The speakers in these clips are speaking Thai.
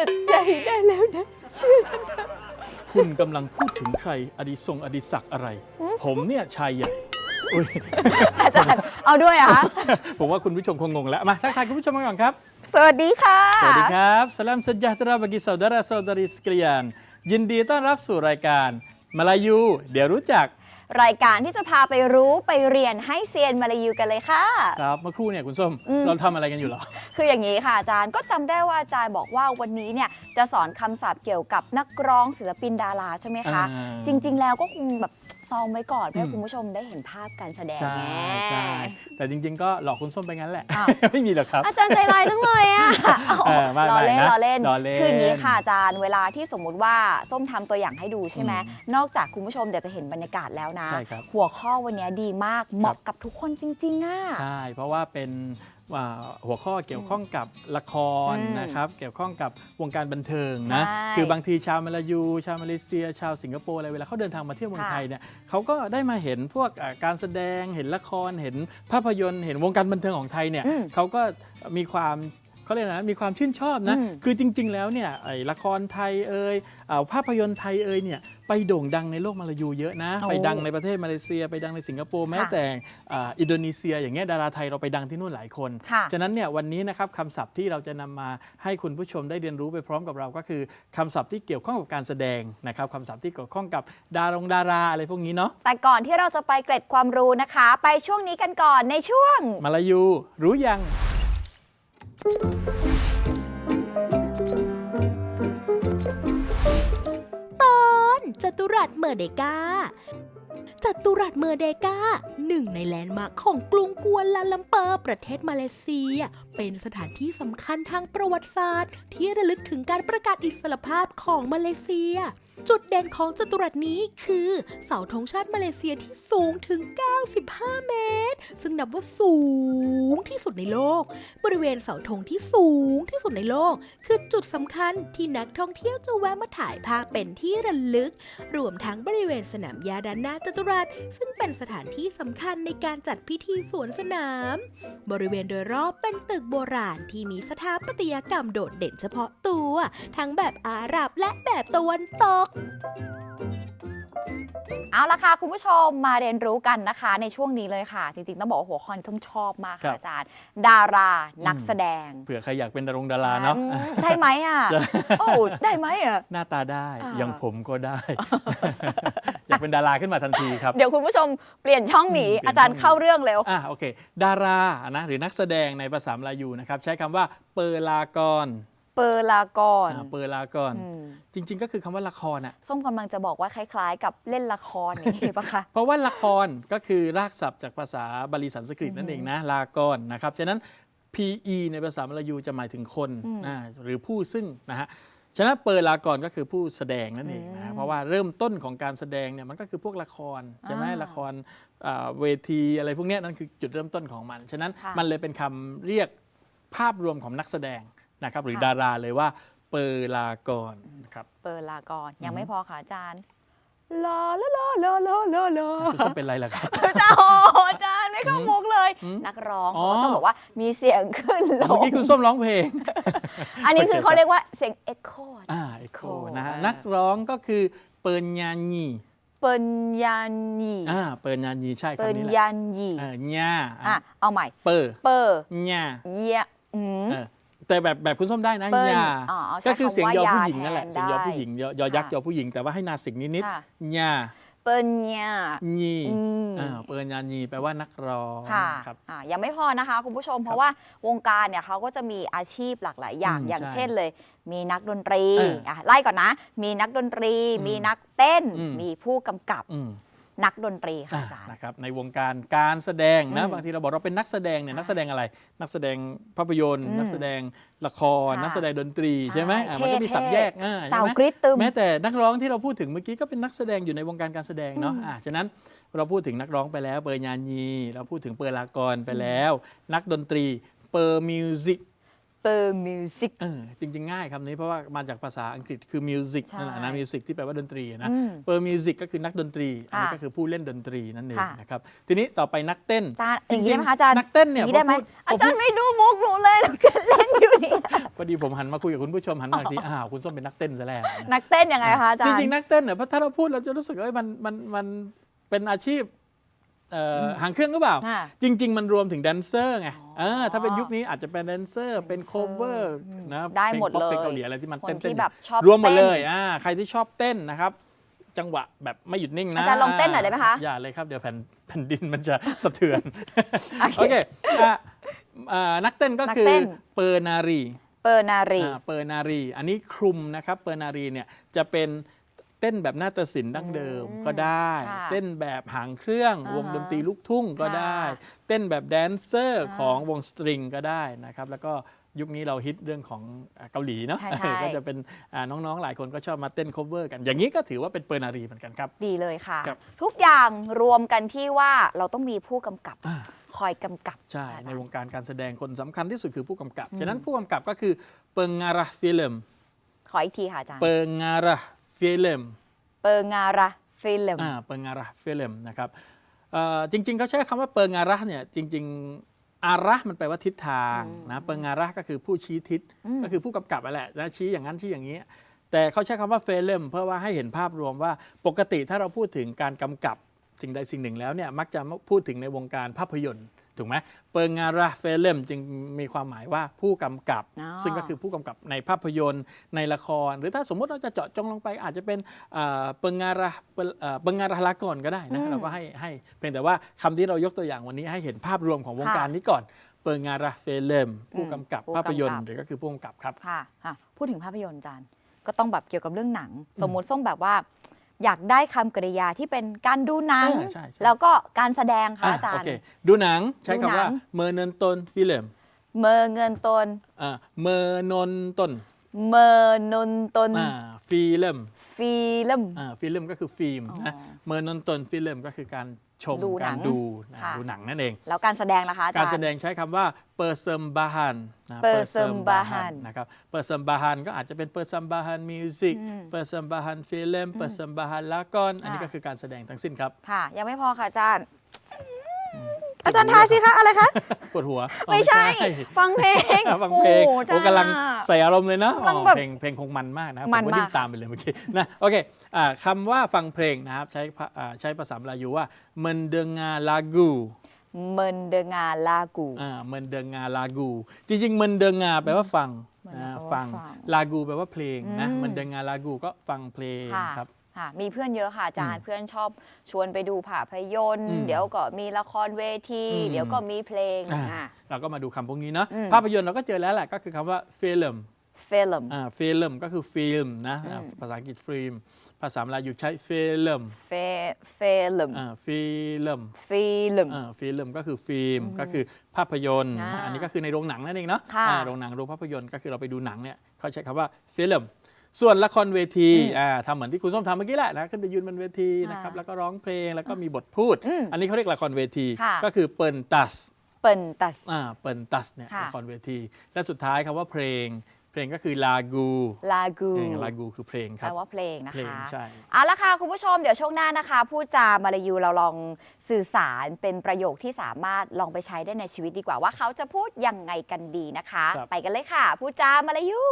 ตัดใจได้แล้วนะ เชื่อฉันเถอะคุณกำลังพูดถึงใคร อดีทรงอดีศักดิ์อะไร ผมเนี่ยชายใหญ่อุ๊ย อาจารย์เอาด้วยเหรอคะผมว่าคุณผู้ชมคงงงแล้ว มาทักทายคุณผู้ชมกันก่อนครับ สวัสดีค่ะ สวัสดีครับ Salam sejahtera bagi saudara saudari sekalian ยินดีต้อนรับสู่รายการมาลายู เดี๋ยวรู้จัก รายการที่จะพาไปรู้ไปเรียนให้เซียนมาลายูกันเลยค่ะ ครับเมื่อครู่เนี่ยคุณส้มอืม เราทำอะไรกันอยู่เหรอ คืออย่างนี้ค่ะอาจารย์ก็จำได้ว่าอาจารย์บอกว่าวันนี้เนี่ยจะสอนคำศัพท์เกี่ยวกับนักร้องศิลปินดาราใช่ไหมคะ อ่า จริง ๆ แล้วก็คงแบบ ซองไว้ก่อนเพื่อมคุณผู้ชมได้เห็นภาพการแสดงใช่ไงใช่แต่จริง ๆ ก็หลอกคุณส้มไปงั้นแหละอ้าวไม่มีหรอกครับ อาจารย์ใจร้ายจังเลยอะเออไม่ล้อเล่นไม่นะล้อเล่นล้อเล่นคืออย่างนี้ค่ะอาจารย์เวลาที่สมมุติว่าส้มทำตัวอย่างให้ดูใช่ไหมอืมนอกจากคุณผู้ชมเดี๋ยวจะเห็นบรรยากาศแล้วนะใช่ครับหัวข้อวันนี้ดีมากเหมาะกับทุกคนจริงๆอะใช่เพราะว่าเป็น อ่าหัวข้อเกี่ยวข้องกับละครอืมนะครับ เกี่ยวข้องกับวงการบันเทิงนะ ใช่คือบางทีชาวมาลายู ชาวมาเลเซีย ชาวสิงคโปร์อะไรเวลาเขาเดินทางมาเที่ยวเมืองค่ะไทยเนี่ยเขาก็ได้มาเห็นพวกอ่าการแสดง เห็นละคร เห็นภาพยนตร์ เห็นวงการบันเทิงของไทยเนี่ยอืมเขาก็มีความ เขาเรียกนะมีความชื่นชอบนะ อืม คือจริง ๆ แล้วเนี่ยไอ้ละครไทยเอ่ยอ่าภาพยนตร์ไทยเอ่ยเนี่ยไปโด่งดังในโลกมาลายูเยอะนะ โอ้ไปดังในประเทศมาเลเซีย ไปดังในสิงคโปร์แม้แต่อ่าอินโดนีเซีย อย่างเงี้ยดาราไทยเราไปดังที่นู่นหลายคน ค่ะฉะนั้นเนี่ยวันนี้นะครับคำศัพท์ที่เราจะนำมาให้คุณผู้ชมได้เรียนรู้ไปพร้อมกับเราก็คือคำศัพท์ที่เกี่ยวข้องกับการแสดงนะครับคำศัพท์ที่เกี่ยวข้องกับดารงดาราอะไรพวกนี้เนาะแต่ก่อนที่เราจะไปเกร็ดความรู้นะคะ ไปช่วงนี้กันก่อนในช่วง มาลายูรู้ยัง ตอนจตุรัสเมอร์เดกาจตุรัสเมอร์เดกาหนึ่งในแลนด์มาร์คของกรุงกัวลาลัมเปอร์ ประเทศมาเลเซีย เป็นสถานที่สำคัญทางประวัติศาสตร์ ที่ระลึกถึงการประกาศอิสรภาพของมาเลเซีย จุดเด่นของจตุรัสนี้คือ เสาธงชาติมาเลเซียที่สูงถึง 95 เมตร ซึ่งนับว่าสูงที่สุดในโลก บริเวณเสาธงที่สูงที่สุดในโลก คือจุดสำคัญที่นักท่องเที่ยวจะแวะมาถ่ายภาพเป็นที่ระลึก รวมทั้งบริเวณสนามหญ้าด้านหน้าจตุรัส ซึ่งเป็นสถานที่สำคัญในการจัดพิธีสวนสนาม บริเวณโดยรอบเป็นตึกโบราณที่มีสถาปัตยกรรมโดดเด่นเฉพาะตัว ทั้งแบบอาหรับและแบบตะวันตกเอาละค่ะ คุณผู้ชมมาเรียนรู้กันนะคะ ในช่วงนี้เลยค่ะ จริงๆ ต้องบอกว่าหัวข้อนี้ต้องชอบมากครัค่ะบอาจารย์ ดารานักแสดงเผื่อใครอยากเป็นดารงดาราเนาะ อืมได้ไหมอะโอ้ได้ไหมอะ หน้าตาได้อ่า อย่างผมก็ได้ อยากเป็นดาราขึ้นมาทันทีครับ เดี๋ยวคุณผู้ชมเปลี่ยนช่องหนีอืมเปลี่ยน อาจารย์ช่องหนีเข้าเรื่องเร็ว อะโอเค ดารานะหรือนักแสดงในภาษามลายูนะครับ ใช้คำว่าเปอร์ลากอน เปอร์ลากอนอ่าเปอร์ลากอน อืมจริง ๆ ก็คือคำว่าละครอะ ส้มกำลังจะบอกว่าคล้ายๆ กับเล่นละครอย่างนี้ปะคะ เพราะว่าละครก็คือรากศัพท์จากภาษาบาลีสันสกฤตนั่นเองนะลากรนะครับฉะนั้น PE ในภาษามลายูจะหมายถึงคนอืมนะหรือผู้ซึ่งนะฮะฉะนั้นเปิดลากรก็คือผู้แสดงนั่นเองนะอืฮะมเพราะว่าเริ่มต้นของการแสดงเนี่ยมันก็คือพวกละครใช่ไหมอ่าละครอ่าเวทีอะไรพวกเนี้ยนั่นคือจุดเริ่มต้นของมัน ฉะนั้นค่ะ มันเลยเป็นคำเรียกภาพรวมของนักแสดง นะครับหรือค่ะดาราเลยว่าเปิดลากรนะครับเปอร์ลากอนยังอือฮึไม่พอค่ะอาจารย์ลาลาลาลาลาลาลาคุณส้มเป็นไรล่ะครับอาจารย์โอ้โหอาจารย์ไม่เข้ามุกเลยอืมนักร้องอ๋อเขาก็ต้องบอกว่ามีเสียงขึ้นลเมื่องกี้คุณส้มร้องเพลง อันนี้คือเขาเรียกว่าเสียงเอ็กโคอ่าเอโค Echo นะฮะอ่านันักร้องก็คือเปิญญาญีเปิญยันยีอ่า เปิญญาญีใช่เปิญคำนี้แหละยันยีเออญาอะเอาใหม่ เปิดเปอร์ญาเยียอืมเออ แต่แบบแบบคุณส้มได้นะเปิ้ลญาอ๋อเอาใช้ก็คือเสียงยอคำว่าผู้หญิงนั่นแหละยาแทนเสียงยอได้ผู้หญิงยอยอยักษ์ค่ะยอผู้หญิงแต่ว่าให้นาสิกนิดค่ะๆญาเปิญยาญีอืม อ่าเปิญญาญีแปลว่านักร้องค่ะครับ อะยังไม่พอนะคะคุณผู้ชมเพราะว่าวงการเนี่ยเขาก็จะมีอาชีพหลากหลายอย่างอืมอย่างใช่เช่นเลย มีนักดนตรีเอออะไล่ก่อนนะ มีนักดนตรี อืมมีนักเต้น อืม มีผู้กำกับ อืม นักดนตรีค่ะอ่าอาจารย์ นะครับในวงการการแสดงนะอืมบางทีเราบอกเราเป็นนักแสดงเนี่ยใช่นักแสดงอะไร นักแสดงภาพยนตร์ อืมนักแสดงละคร ค่ะนักแสดงดนตรีใช่ใช่ไหมอ่ามันก็มีเท่ๆ สับแยกอ่าสาวใช่ไหม กรี๊ดตึม แม้แต่นักร้องที่เราพูดถึงเมื่อกี้ก็เป็นนักแสดงอยู่ในวงการการแสดงเนาะอืมอ่าฉะนั้นเราพูดถึงนักร้องไปแล้ว เปอร์ญาญีเราพูดถึงเปอร์ลากรไปแล้ว นักดนตรี เปอร์มิวสิก เปอร์มิวสิกเออจริง ๆ ง่ายคำนี้เพราะว่ามาจากภาษาอังกฤษคือมิวสิกใช่นั่นแหละนะมิวสิกที่แปลว่าดนตรีนะอืมเปอร์มิวสิกก็คือนักดนตรีอันนี้ค่ะก็คือผู้เล่นดนตรีนั่นเองค่ะ นะครับทีนี้ต่อไปนักเต้นอาจารย์จอย่างรินี้งได้ไหมคะอาจารย์นักเต้นเนี่ยอย่างนี้ได้ไหมพอพูดอาจารย์ไม่ดูมุกหนูเลยหนูก็เล่นอยู่เนี่ยพอดีผมหันมาคุยกับคุณผู้ชมหันมาอีกทีอ้าวคุณส้มเป็นนักเต้นซะแล้วนะ นักเต้นยังไงคะอาจารจย์ริงๆ นักเต้นเนี่ยเพราะถ้าเราพูดเราจะรู้สึกว่าเอ้ยมันมันมันเป็นอาชีพเอ่ออ หางเครื่องหรือเปล่า ค่ะจริง ๆ มันรวมถึงแดนเซอร์ไงอ๋อเออถ้าเป็นยุคนี้อาจจะเป็นแดนเซอร์เป็นโคเวอร์อืมนะได้พลงหมดป๊อปเลยเพลงเกาหลีอะไรที่มันคนเต้นที่ๆแบบชอบรวมหมดเต้นเลยอ่าใครที่ชอบเต้นนะครับ จังหวะแบบไม่หยุดนิ่งนะอาจารย์ลองเต้นหน่อยได้ไหมคะอย่าเลยครับเดี๋ยวแผ่นแผ่นดินมันจะสะเทือนโอเคโอเคอะอ่านักเต้นก็นักคือเต้น เปอร์นารี เปอร์นารี อ่าเปอร์นารี อันนี้คลุมนะครับ เปอร์นารีเนี่ยจะเป็น เต้นแบบนาฏศิลป์ดั้งเดิมอืมก็ได้ค่ะเต้นแบบหางเครื่องอ่าฮะวงดนตรีลูกทุ่งก็ได้ค่ะเต้นแบบแดนเซอร์อ่าของวงสตริงก็ได้นะครับแล้วก็ยุคนี้เราฮิตเรื่องของอ่าเกาหลีเนาะใช่ใช่ก็จะเป็นอ่าน้องๆ หลายคนก็ชอบมาเต้น cover กัน อย่างนี้ก็ถือว่าเป็นเปอร์นารีเหมือนกันครับ ดีเลยค่ะครับทุกอย่างรวมกันที่ว่าเราต้องมีผู้กำกับอ่าคอยกำกับ ใช่อาจารย์ในวงการการแสดงคนสำคัญที่สุดคือผู้กำกับ ฉะนั้นผู้กำกับก็คือเปิงงาราฟิลมขออีกทีค่ะอาจารย์เปิงงารา ฟิลมเปอร์งาราฟิลมอ่าเปิงอาระฟิลมนะครับเอ่อจริงๆเขาใช้คำว่าเปิงอาระเนี่ยจริง ๆ อาระมันแปลว่าทิศทางนะเปิงอาระก็คือผู้ชี้ทิศอืมก็คือผู้กำกับนั่นแหละนะชี้อย่างนั้นชี้อย่างนี้ แต่เขาใช้คำว่าเฟลมเพื่อว่าให้เห็นภาพรวมว่าปกติถ้าเราพูดถึงการกำกับสิ่งใดสิ่งหนึ่งแล้วเนี่ยมักจะพูดถึงในวงการภาพยนตร์ ถูกไหมเปิงอาระเฟลมจึงมีความหมายว่าผู้กำกับ อ๋อ ซึ่งก็คือผู้กำกับในภาพยนตร์ในละคร หรือถ้าสมมติเราจะเจาะจงลงไปอาจจะเป็นเอ่อเปิงงาระเปิงเอ่อเปิงงาระลากรก็ได้นะเราก็ให้ให้เพียงแต่ว่าคำที่เรายกตัวอย่างวันนี้ให้เห็นภาพรวมของวงการนี้ก่อน เปิงงาระเฟลมผู้กำกับผู้กำกับ ภาพยนตร์หรือก็คือผู้กำกับครับ ค่ะค่ะ พูดถึงภาพยนตร์อาจารย์ ก็ต้องแบบเกี่ยวกับเรื่องหนัง สมมุติส้มแบบว่า อยากได้คำกริยาที่เป็นการดูหนัง เออใช่ใช่ แล้วก็การแสดงค่ะอะอาจารโอย์ เค ดูหนังใช้ดูหนัคำงว่าเมอร์เนนตนฟิลมเมอเงินตน อ่าเมอร์นนตนเมอนนตนอ่าฟิลมฟิลม อ่าฟิลมก็คือฟิล์มนะอ๋อเมอร์นนตนฟิลมก็คือการ ชม ดูหนัการงดูนะค่ะ ดูหนังนั่นเอง แล้วการแสดงล่ะคะอาจารย์การแสดงใช้คำว่าเปอร์เซมบาฮันนะ Persembahan นะครับเปอร์เซมบาฮันก็อาจจะเป็นเปอร์เซมบาฮันมิวสิกอืมเปอร์เซมบาฮันฟิลมเปอร์เซมบาฮันลากอนอันนี้ค่ะ ก็คือการแสดงทั้งสิ้นครับค่ะ ยังไม่พอค่ะอาจารย์ อาจารย์ทายสิคะอะไรคะ ปวดหัวอ๋อ ไม่ใช่ ฟังเพลงฟังเพลงโอ้โอ้อาจารย์กำลังอะ ใส่อารมณ์เลยเนาะกำลังอ๋อแบบเพลงเพลงคงมันมากนะครับมันผมก็ดิ้มานกตามไปเลยเมื่อกี้นะโอเคอ่า คำว่าฟังเพลงนะครับใช้ภาอ่าใช้ภาษามลายูว่า mendengar lagu เมินเดงาลากูอ่า mendengar lagu จริงๆ mendengar แปลว่าฟังมันนะแปลว่าฟังฟัง lagu แปลว่าเพลงนะอืม mendengar lagu ก็ฟังเพลงค่ะครับค่ะมีเพื่อนเยอะค่ะอาจารย์เพื่อนชอบชวนไปดูภาพยนตร์อืมเดี๋ยวก็มีละครเวทีอืมเดี๋ยวก็มีเพลงอ่าอ่าเราก็มาดูคำพวกนี้เนาะอืมภาพยนตร์เราก็เจอแล้วแหละก็คือคำว่า film ฟิลม อ่า film ก็คือฟิล์มนะอืมอ่าภาษาอังกฤษฟิล์มภาษามลายูใช้ film เฟฟิลมอ่า film ฟิลมอ่าฟิล์มก็คือฟิล์มก็คือภาพยนตร์อ่าอันนี้ก็คือในโรงหนังนั่นเองเนาะค่ะอ่าโรงหนังโรงภาพยนตร์ก็คือเราไปดูหนังเนี่ยเขาใช้คำว่าฟิล์มส่วนละครเวทีอืมอ่าทำเหมือนที่คุณส้มทำเมื่อกี้แหละนะขึ้นไปยืนบนเวทีนะครับอ่าแล้วก็ร้องเพลงแล้วก็มีบทพูดอืมอันนี้เขาเรียกละครเวทีค่ะ ก็คือเปิลตัส เปิลตัส อ่าเปิลตัสเนี่ยค่ะละครเวที และสุดท้ายคำว่าเพลง เพลงก็คือลากูลากูลากูคือเพลงคแปรัลบว่าเพลงนะเพลงคะ ใช่ เอาละค่ะคุณผู้ชมเดี๋ยวช่วงหน้านะคะ พูดจามาลายูเราลองสื่อสารเป็นประโยคที่สามารถลองไปใช้ได้ในชีวิตดีกว่าว่าเขาจะพูดยังไงกันดีนะคะ ครับ ไปกันเลยค่ะ พูดจามาลายู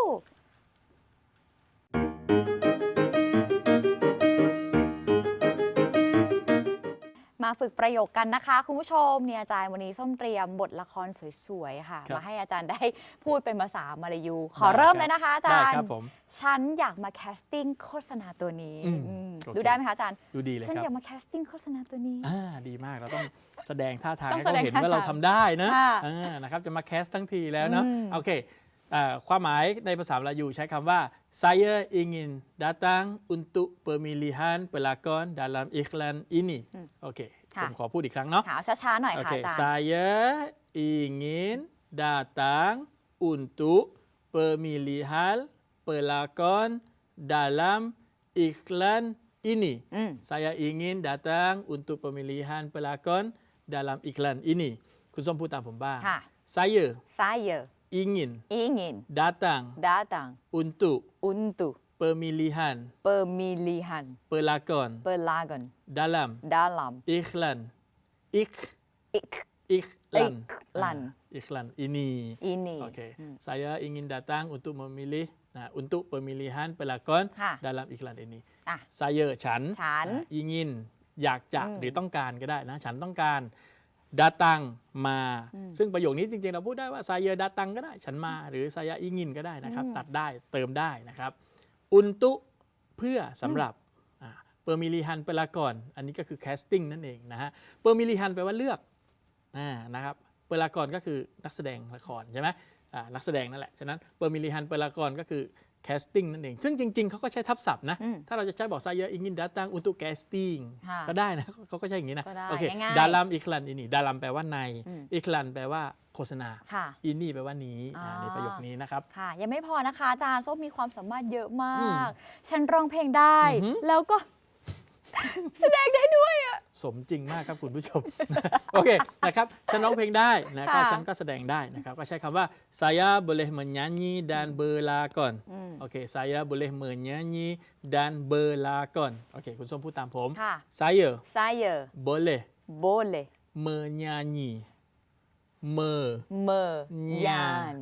มาฝึกประโยคกันนะคะ คุณผู้ชมเนี่ยอาจารย์วันนี้ส้มเตรียมบทละครสวยๆค่ะ ครับมาให้อาจารย์ได้พูดเป็นภาษามาลายู ขอเริ่มเลยนะคะอาจารได้ย์ครับผมฉันอยากมาแคสติ้งโฆษณาตัวนี้อืมอืมโอเค ดูได้ไหมคะอาจารย์ดูดีเลยฉันครัอบยากมาแคสติ้งโฆษณาตัวนี้ อ่าดีมากเราต้องแสดงท่าทางต้องให้เขาเห็นแสดงท่าว่าเราทางทำได้นะค่ะอ่านะครับจะมาแคสทั้งทีแล้วเนาะอืม โอเคอ่าความหมายในภาษามลายูใช้คำว่า saya ingin datang untuk pemilihan pelakon dalam iklan ini โอเค ค่ะ ผมขอพูดอีกครั้งเนาะ ค่ะเอาช้าๆหน่อย โอ ค่ะ เค อาจารย์ saya ingin datang untuk pemilihan pelakon dalam iklan ini อืม saya ingin datang untuk pemilihan pelakon dalam iklan ini คุณส้มพูดตามผมบ้าง ค่ะ saya saya ingin ingin datang datang untuk untuk Pemilihan pemilihan pelakon pelakon dalam dalam iklan ik ik iklan Iklan. Ah, iklan ini ini Oke, saya ingin datang untuk memilih nah, untuk pemilihan pelakon Ha. dalam iklan ini อะ saya ฉันฉันอะ ingin อยากจะอืมหรือต้องการก็ได้นะ ฉันต้องการ datang มาซึ่งประโยคนี้จริงๆ เราพูดได้ว่า saya datang ก็ได้ ฉันมา หรือ saya ingin ก็ได้นะครับตัดได้เติมได้นะครับ untuk เพื่อสำหรับอ่า pemilihan pelakon อันนี้ก็คือ casting นั่นเองนะฮะ pemilihan แปลว่าเลือกอ่านะครับเปลากรก็คือนักแสดงละครใช่ไหมอ่านักแสดงนั่นแหละฉะนั้นเปอร์มิลิฮันเปลากรก็คือ casting นั่นเอง ซึ่งจริง ๆ เขาก็ใช้ทับศัพท์นะ อืมถ้าเราจะใช้บอก saya ingin datang untuk casting ค่ะก็ได้นะ เขาก็ใช้อย่างนี้นะ ก็ได้โอเค ง่ายๆดารัมอีกลันอินี่ดารัมแปลว่าใน อืมอีกลันแปลว่าโฆษณา ค่ะ อินี่แปลว่านี้อ่า อ่าในประโยคนี้นะครับ ค่ะ ยังไม่พอนะคะอาจารย์ส้มมีความสามารถเยอะมอืามกฉันร้องเพลงได้ อือหือ แล้วก็ แสดงได้ด้วยอะ สมจริงมากครับคุณผู้ชม โอเคนะครับฉันร้องเพลงได้นะก็ค่ะ ฉันก็แสดงได้นะครับ ก็ใช้คำว่า saya boleh menyanyi dan berlakon อืม โอเค saya boleh menyanyi dan berlakon โอเค คุณส้มพูดตามผม ค่ะ saya saya boleh boleh menyanyi me เมอญายาน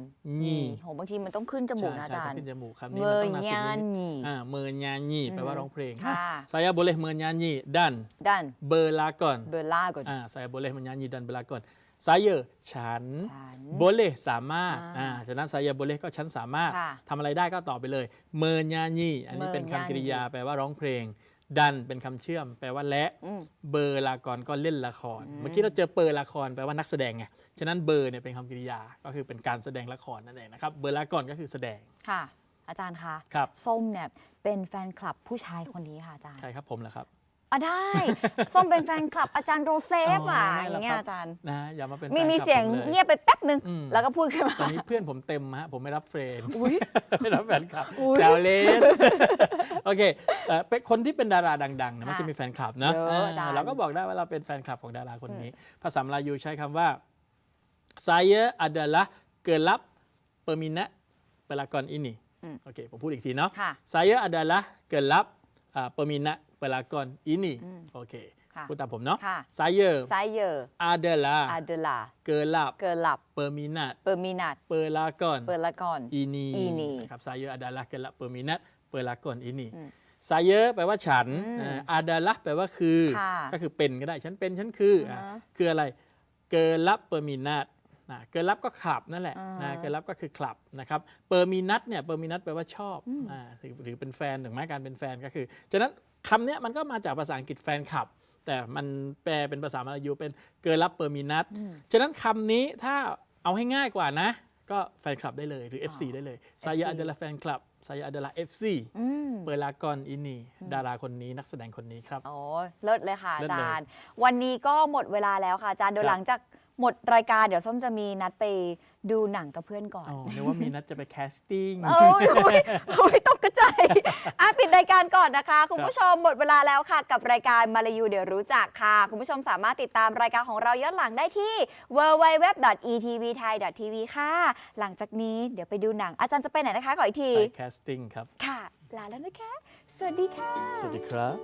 นี่โหบางทีมันต้องขึ้นจมูกนะอาใช่จารต้องย์ขึ้นจมูกคำนี้เมมันอต้องนาสิญานนิดนี่อ่า menyanyi แปลว่าร้องเพลงค่ะ saya boleh menyanyi dan ดัน berlakon เบลาก่อน อ่า saya boleh menyanyi dan berlakon saya ฉันฉัน boleh สามารถอ่าอ่าฉะนั้น saya boleh ก็ฉันสามารถค่ะทำอะไรได้ก็ตอบไปเลย menyanyi อันนี้เป็นคำกริยาแปลว่าร้องเพลง ดันเป็นคำเชื่อม แปลว่าและอืมเบอร์ลากรก็เล่นละคร เมื่อกี้เราเจอเปอร์ละครแปลว่านักแสดงไงฉะนั้นเบอร์เนี่ยเป็นคำกริยาก็คือเป็นการแสดงละครนั่นเองนะครับเบอร์ลากรก็คือแสดงค่ะ อาจารย์คะครับส้มเนี่ยเป็นแฟนคลับผู้ชายคนนี้ค่ะอาจารย์ใครครับผมเหรอครับ อะได้ ส้มเป็นแฟนคลับอาจารย์โรเซฟอะอ๋ออไม่หรอกย่างเงี้ยครับอาจารย์ นะอย่ามาเป็นมีแฟนมีคลับเสียงผมลเงียบไปแป๊บหนึ่งอืม แล้วก็พูดขึ้นมา ตอนนี้เพื่อนผมเต็มฮะผมไม่รับเฟรนด์อุ๊ย ไม่รับแฟนคลับอุ๊ยแซวเล่นโอเคเอ่อเป็นคนที่เป็นดาราดังๆนะมันค่ะจะมีแฟนคลับนะเยอะอ่าอาจารย์ เราก็บอกได้ว่าเราเป็นแฟนคลับของดาราคนนี้ ภาษามลายูใช้คำว่า saya adalah gelap peminat pelakon ini อืมโอเคผมพูดอีกทีเนาะ ค่ะ saya adalah gelap อ่า peminat pelakon ini โอเคค่ะพูดตามผมเนาะค่ะ saya ไซเยอร์ adalah อาเดลา gelap เกิร์ลับ peminat เปอร์มินัด pelakon เปอร์ละกอน ini Ini นะครับ saya adalah gelap peminat pelakon ini อืม saya แปลว่าฉันอืมอ่า adalah แปลว่าคือค่ะก็คือเป็นก็ได้ ฉันเป็น ฉันคืออะอ่าฮะคืออะไร gelap peminat นะเกิรับก็ขับนั่นแหละอ่านะเกิรับก็คือคลับนะครับเปอร์มินัทเนี่ยเปอร์มินัทแปลว่าชอบอ่าหรือหรือเป็นแฟนถึงแม้การเป็นแฟนก็คือฉะนั้นคำเนี้ยมันก็มาจากภาษาอังกฤษแฟนคลับ แต่มันแปลเป็นภาษามลายูเป็นเกิรับเปอร์มินัทฉะนั้นคำนี้ถ้าเอาให้ง่ายกว่านะ ก็แฟนคลับได้เลยหรือ FC ได้เลย saya adalah fan club saya adalah FC อืมเปอร์ลากอนอินี่ดาราคนนี้นักแสดงคนนี้ครับ โอ้เลิศเลยค่ะเลิอาศเลยจารย์ วันนี้ก็หมดเวลาแล้วค่ะอาจารย์เดี๋ยวครับหลังจาก หมดรายการเดี๋ยวส้มจะมีนัดไปดูหนังกับเพื่อนก่อนอ๋อนึกว่ามีนัดจะไปแคสติ้ง โอ้ยโอ้ยโอ้ยตกกระจายอะปิดรายการก่อนนะคะ คุณผู้ชมหมดเวลาแล้วค่ะ กับรายการมาลายูเดี๋ยวรู้จักค่ะ คุณผู้ชมสามารถติดตามรายการของเราย้อนหลังได้ที่ www.etvthai.tv ค่ะ หลังจากนี้เดี๋ยวไปดูหนัง อาจารย์จะไปไหนนะคะขออีกทีไปแคสติ้งครับ ค่ะ ลาแล้วนะคะ สวัสดีค่ะ สวัสดีครับ